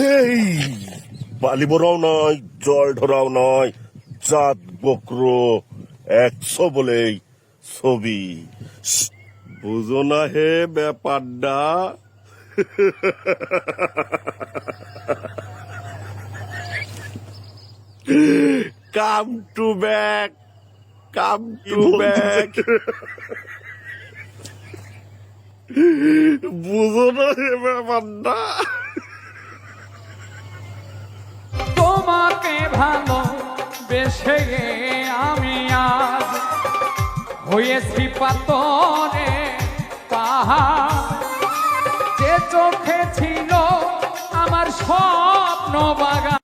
এই বালি বড়াও নয় জল ঢোরাও নয় চাঁদ বক্র একশো বলেই ছবি। বুঝো না হে ব্যাপারটা। Come to back come to back বুঝো না হে ব্যাপারটা। ভালো বেসে আমি আজ হয়েছি পাতরে পাহাড়। যে চোখে ছিল আমার স্বপ্ন বাগান।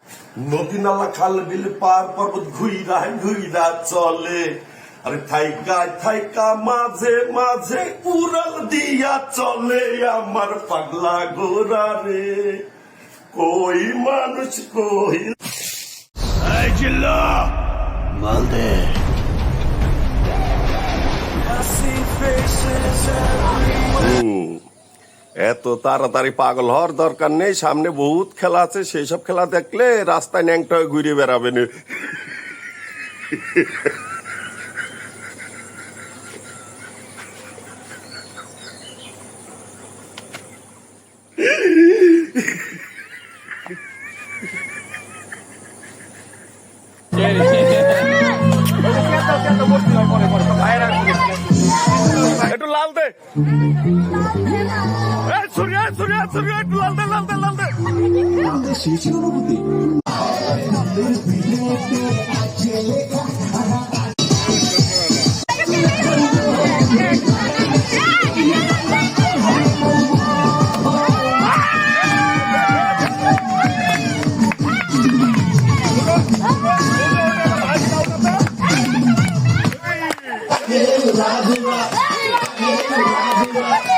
নদী নালা, খাল, বিল পার, পর্বত ঘুইরা ঘুইরা চলে। আরে থাইকা থাইকা মাঝে মাঝে উড়াল দিয়া চলে আমার পাগলা গোরা রে কই মানুষ, কই জিল্লা মালদে এত তাড়াতাড়ি পাগল হওয়ার দরকার নেই। সামনে বহুত খেলা আছে সেই সব খেলা দেখলে রাস্তায় ন্যাংটা হয়ে ঘুরে বেড়াবেন 哎，苏岩，苏岩，苏岩，老的，老的，老的，老的，谁欺负我徒弟？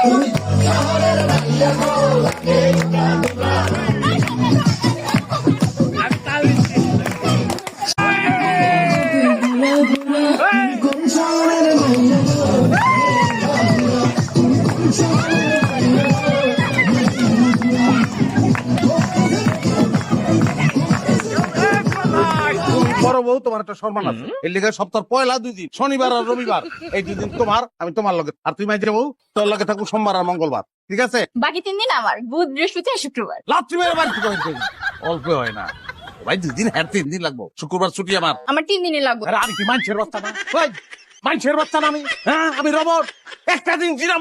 শহরের বাইরে বড় বউ তোমার একটা সম্মান আছে। এর লিগে সপ্তাহ পয়লা দুই দিন শনিবার আর রবিবার এই দুই দিন তোমার আমি তোমার লগে আর তুই মাইজে বউ তোর লগে থাকব সোমবার আর মঙ্গলবার ঠিক আছে? বাকি তিন দিন আমার বুধ বৃহস্পতি আর শুক্রবার। লাত্রি মেরে বাড়ি থেকে অল্প হয় না। ভাই দুই দিন হ্যাঁ তিন দিন লাগবো। শুক্রবার ছুটি আমার। আমার তিন দিনই লাগবে। আরে আমি কি মানুষের বাচ্চা না? ওই, মানুষের বাচ্চা না আমি? হ্যাঁ আমি রবট। একটা দিন জিরাম।